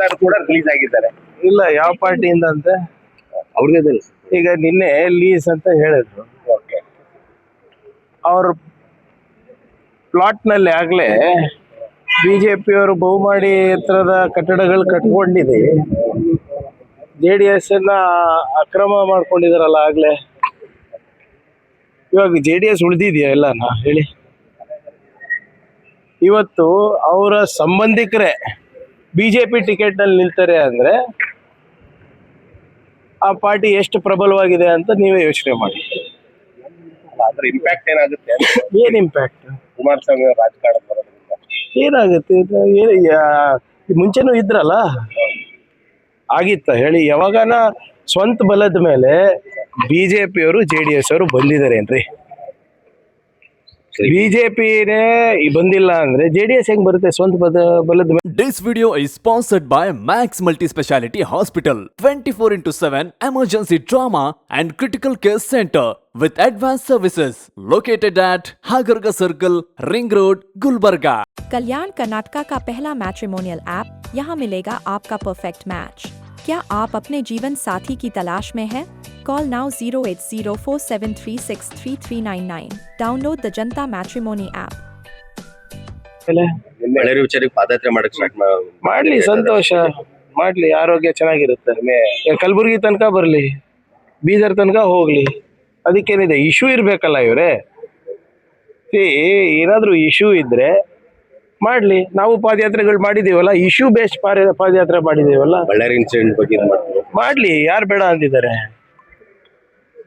ಎಲ್ಲರೂ ಕೂಡ ರಿಲೀಸ್ ಆಗಿದ್ದಾರೆ. ಇಲ್ಲ ಯಾವ ಪಾರ್ಟಿಯಿಂದ ಅಂತ? ಅವ್ರಿಗೆ ತಿಳಿಸಿ ಈಗ ನಿನ್ನೆ ಲೀಸ್ ಅಂತ ಹೇಳಿದ್ರು. ಓಕೆ. ಅವ್ರ ಪ್ಲಾಟ್ನಲ್ಲಿ ಆಗಲೇ ಬಿ ಜೆ ಪಿಯವರು ಬಹುಮಾಡಿ ಎತ್ತರದ ಕಟ್ಟಡಗಳು ಕಟ್ಕೊಂಡಿದೆ. ಜೆ ಡಿ ಎಸ್ ಅನ್ನ ಅಕ್ರಮ ಮಾಡ್ಕೊಂಡಿದಾರಲ್ಲ ಆಗ್ಲೇ. ಇವಾಗ ಜೆ ಡಿ ಎಸ್ ಉಳಿದಿದೆಯಾ ಎಲ್ಲನ ಹೇಳಿ. ಇವತ್ತು ಅವರ ಸಂಬಂಧಿಕರೇ ಬಿ ಟಿಕೆಟ್ನಲ್ಲಿ ನಿಲ್ತಾರೆ ಅಂದ್ರೆ ಆ ಪಾರ್ಟಿ ಎಷ್ಟು ಪ್ರಬಲವಾಗಿದೆ ಅಂತ ನೀವೇ ಯೋಚನೆ ಮಾಡಿ. ಅದ್ರ ಇಂಪ್ಯಾಕ್ಟ್ ಏನಾಗುತ್ತೆ. ಏನು ಇಂಪ್ಯಾಕ್ಟ್ ಕುಮಾರಸ್ವಾಮಿ ಅವ್ರ ರಾಜಕಾರಣ ಬರೋದ್ರಿಂದ. ಏನಾಗುತ್ತೆ? ಇದು ಯಾ- ಮುಂಚೆನೂ ಇದ್ರಲ್ಲ? ಆಗಿತ್ತ ಹೇಳಿ ಯಾವಾಗನ ಸ್ವಂತ ಬಲದ ಮೇಲೆ ಬಿಜೆಪಿಯವರು ಜೆ ಡಿ ಎಸ್ ಅವರು ಬಂದಿದಾರೇನ್ರಿ ಬಿಜೆಪಿನೇ ಬಂದಿಲ್ಲ ಅಂದ್ರೆ ಜೆ ಡಿ ಎಸ್ ಹೆಂಗ್ ಬರುತ್ತೆ ಸ್ವಂತ ಬದ ಬಲದ ಮೇಲೆ This video is sponsored by Max Multispeciality Hospital 24 into 7 emergency trauma and critical care center with advanced services located at Hagarga Circle, Ring Road, Gulbarga. कल्याण कर्नाटका का पहला मैट्रिमोनियल ऐप यहाँ मिलेगा आपका परफेक्ट मैच क्या आप अपने जीवन साथी की तलाश में हैं? Call now 08047363399. Download the Janta Matrimony app. ಮಳೆ ವಿಚಾರಕ್ಕೆ ಪಾದಯಾತ್ರೆ ಸ್ಟಾರ್ಟ್ ಮಾಡ್ಲಿ ಸಂತೋಷ. ಮಾಡ್ಲಿ ಆರೋಗ್ಯ ಚೆನ್ನಾಗಿರುತ್ತೆ. ಕಲ್ಬುರ್ಗಿ ಕಲಬುರ್ಗಿ ತನಕ ಬರ್ಲಿ. ಬೀದರ್ ತನಕ ಹೋಗ್ಲಿ. ಅದಕ್ಕೇನಿದೆ ಇಶ್ಯೂ ಇರ್ಬೇಕಲ್ಲ ಇವ್ರೆ? ಏ ಏನಾದ್ರೂ ಇಶ್ಯೂ ಇದ್ರೆ ಮಾಡ್ಲಿ. ನಾವು ಪಾದಯಾತ್ರೆಗಳು ಮಾಡಿದೀವಲ್ಲ ಇಶ್ಯೂ ಬೇಸ್ಡ್ ಪಾದಯಾತ್ರೆ ಮಾಡಿದೀವಲ್ಲ? ಬಳ್ಳಾರಿ ಇನ್ಸಿಡೆಂಟ್ ಬಗ್ಗೆ ಮಾಡ್ಲಿ ಯಾರು ಬೇಡ ಅಂದಿದ್ದಾರೆ?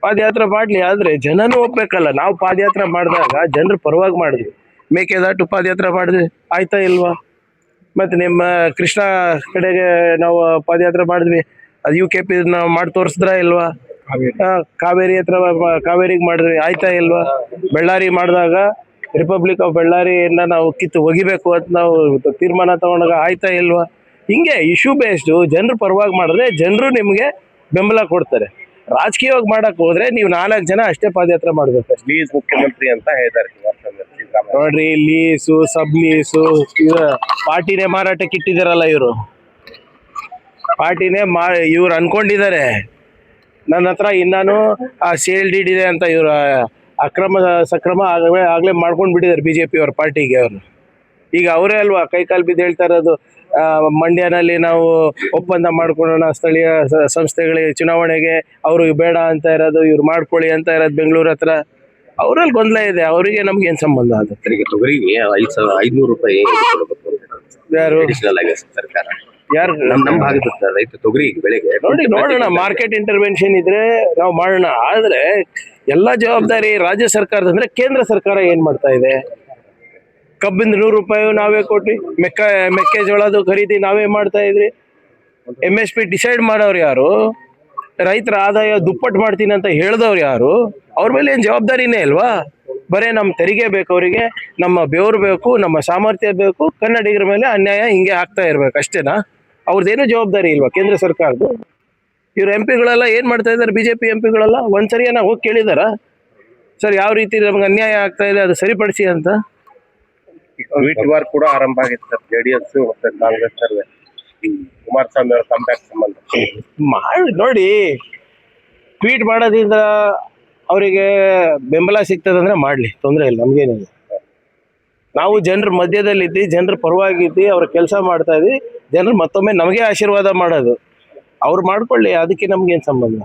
ಪಾದಯಾತ್ರೆ ಮಾಡ್ಲಿ ಆದ್ರೆ ಜನನೂ ಒಪ್ಬೇಕಲ್ಲ. ನಾವು ಪಾದಯಾತ್ರೆ ಮಾಡಿದಾಗ ಜನರು ಪರವಾಗಿ ಮಾಡಿದ್ವಿ ಮೇಕೆದಾಟು ಪಾದಯಾತ್ರೆ ಮಾಡಿದ್ವಿ ಆಯ್ತಾ ಇಲ್ವಾ? ಮತ್ತೆ ನಿಮ್ಮ ಕೃಷ್ಣ ಕಡೆಗೆ ನಾವು ಪಾದಯಾತ್ರೆ ಮಾಡಿದ್ವಿ. ಅದು ಯು ಕೆ ಪಿ ನಾವು ಮಾಡಿ ತೋರಿಸಿದ್ರ ಇಲ್ವಾ? ಕಾವೇರಿ. ಹತ್ರ ಕಾವೇರಿಗೆ ಮಾಡಿದ್ವಿ. ಆಯ್ತಾ ಇಲ್ವಾ? ಬಳ್ಳಾರಿ ಮಾಡಿದಾಗ ರಿಪಬ್ಲಿಕ್ ಆಫ್ ಬಳ್ಳಾರಿಯನ್ನ ನಾವು ಕಿತ್ತು ಒಗಿಬೇಕು ಅಂತ ನಾವು ತೀರ್ಮಾನ ತಗೊಂಡಾಗ ಆಯ್ತಾ ಇಲ್ವಾ? ಹಿಂಗೆ ಇಶ್ಯೂ ಬೇಸ್ಡು ಜನರು ಪರವಾಗಿ ಮಾಡಿದ್ರೆ ಜನರು ನಿಮಗೆ ಬೆಂಬಲ ಕೊಡ್ತಾರೆ. ರಾಜಕೀಯವಾಗಿ ಮಾಡಕ್ ಹೋದ್ರೆ ನೀವು ನಾಲ್ಕು ಜನ ಅಷ್ಟೇ ಪಾದಯಾತ್ರೆ ಮಾಡ್ಬೇಕು ಲೀಸ್ ಮುಖ್ಯಮಂತ್ರಿ ಅಂತ ಹೇಳ್ತಾರೆ ನೋಡ್ರಿ ಲೀಸು ಸಬ್ ಲೀಸು ಇವ ಪಾರ್ಟಿನೇ ಮಾರಾಟಕ್ಕೆ ಇಟ್ಟಿದಾರಲ್ಲ ಇವರು. ಪಾರ್ಟಿನೇ ಮಾ ಇವ್ರು ಅನ್ಕೊಂಡಿದ್ದಾರೆ. ನನ್ನ ಹತ್ರ ಇನ್ನಾನು ಆ ಸೇಲ್ ಡೀಡ್ ಇದೆ ಅಂತ ಇವ್ರ ಅಕ್ರಮ ಸಕ್ರಮ ಆಗಲೇ ಆಗಲೇ ಮಾಡ್ಕೊಂಡು ಬಿಟ್ಟಿದ್ದಾರೆ ಬಿ ಜೆ ಪಿ ಅವ್ರ ಪಾರ್ಟಿಗೆ ಅವರು. ಈಗ ಅವರೇ ಅಲ್ವಾ ಕೈಕಾಲು ಬಿದ್ದು ಹೇಳ್ತಾ ಇರೋದು ಮಂಡ್ಯನಲ್ಲಿ ನಾವು ಒಪ್ಪಂದ ಮಾಡ್ಕೊಳ್ಳೋಣ ಸ್ಥಳೀಯ ಸಂಸ್ಥೆಗಳಿಗೆ ಚುನಾವಣೆಗೆ ಅವರು ಬೇಡ ಅಂತ ಇರೋದು ಇವ್ರು ಮಾಡ್ಕೊಳ್ಳಿ ಅಂತ ಇರೋದು ಬೆಂಗಳೂರು ಹತ್ರ ಅವರಲ್ಲಿ ಗೊಂದಲ ಇದೆ. ಅವರಿಗೆ ನಮ್ಗೆ ಏನು ಸಂಬಂಧ ಅದು? ತೊಗರಿಗೆ ಐದು ಸಾವಿರ ಐದ್ನೂರು ರೂಪಾಯಿ ಯಾರು? ಅಡಿಷನಲ್ ಸರ್ಕಾರ. ಯಾರು? ನಮ್ ಭಾಗದ ರೈತ ತೊಗರಿ ಬೆಳೆಗೆ ನೋಡಿ ನೋಡೋಣ. ಮಾರ್ಕೆಟ್ ಇಂಟರ್ವೆನ್ಷನ್ ಇದ್ರೆ ನಾವು ಮಾಡೋಣ. ಆದ್ರೆ ಎಲ್ಲಾ ಜವಾಬ್ದಾರಿ ರಾಜ್ಯ ಸರ್ಕಾರದ ಅಂದ್ರೆ ಕೇಂದ್ರ ಸರ್ಕಾರ ಏನ್ ಮಾಡ್ತಾ ಇದೆ? ಕಬ್ಬಿಂದ ನೂರು ರೂಪಾಯಿ ನಾವೇ ಕೊಟ್ವಿ. ಮೆಕ್ಕ, ಮೆಕ್ಕೆಜೋಳದು ಖರೀದಿ ನಾವೇ ಮಾಡ್ತಾ ಇದ್ರಿ. ಎಂ ಎಸ್ ಪಿ ಡಿಸೈಡ್ ಮಾಡೋರು ಯಾರು? ರೈತರ ಆದಾಯ ದುಪ್ಪಟ್ಟು ಮಾಡ್ತೀನಿ ಅಂತ ಹೇಳ್ದವ್ರು ಯಾರು? ಅವ್ರ ಮೇಲೆ ಏನು ಜವಾಬ್ದಾರಿನೇ ಅಲ್ವಾ ಬರೇ ನಮ್ಮ ತೆರಿಗೆ ಬೇಕು ಅವರಿಗೆ, ನಮ್ಮ ಬೆವರು ಬೇಕು, ನಮ್ಮ ಸಾಮರ್ಥ್ಯ ಬೇಕು, ಕನ್ನಡಿಗರ ಮೇಲೆ ಅನ್ಯಾಯ ಹಿಂಗೆ ಆಗ್ತಾ ಇರ್ಬೇಕು, ಅಷ್ಟೇನಾ? ಅವ್ರದ್ದೇನು ಜವಾಬ್ದಾರಿ ಇಲ್ವಾ ಕೇಂದ್ರ ಸರ್ಕಾರದ್ದು? ಇವ್ರ ಎಂ ಪಿಗಳೆಲ್ಲ ಏನು ಮಾಡ್ತಾ ಇದ್ದಾರೆ ಬಿ ಜೆ ಪಿ ಎಂ ಪಿಗಳೆಲ್ಲ ಒಂದ್ಸರಿ ಏನೋ ಹೋಗಿ ಕೇಳಿದಾರ? ಸರ್, ಯಾವ ರೀತಿ ನಮ್ಗೆ ಅನ್ಯಾಯ ಆಗ್ತಾ ಇದೆ, ಅದು ಸರಿಪಡಿಸಿ ಅಂತ? ಟ್ವೀಟ್ ವಾರ್ ಕೂಡ ಆರಂಭ ಆಗಿತ್ತು ಸರ್. ಜೆಡಿಎಸ್ ಮತ್ತೆ ಕಾಂಗ್ರೆಸ್ ಸರ್ವೆ. ಕುಮಾರಸ್ವಾಮಿ ಅವರ ಕಂಬ್ಯಾಕ್ ಸಂಬಂಧ. ಮಾಡಿ, ನೋಡಿ ಟ್ವೀಟ್ ಮಾಡೋದ್ರಿಂದ ಅವರಿಗೆ ಬೆಂಬಲ ಸಿಗ್ತದಂದ್ರೆ ಮಾಡಲಿ. ತೊಂದರೆ ಇಲ್ಲ, ನಮಗೇನಿಲ್ಲ. ನಾವು ಜನರ ಮಧ್ಯದಲ್ಲಿದ್ದು, ಜನರ ಪರವಾಗಿದ್ದು, ಅವ್ರ ಕೆಲಸ ಮಾಡ್ತಾ ಇದ್ವಿ ಜನರು ಮತ್ತೊಮ್ಮೆ ನಮಗೆ ಆಶೀರ್ವಾದ ಮಾಡೋದು. ಅವ್ರು ಮಾಡ್ಕೊಳ್ಳಿ, ಅದಕ್ಕೆ ನಮ್ಗೇನು ಸಂಬಂಧ?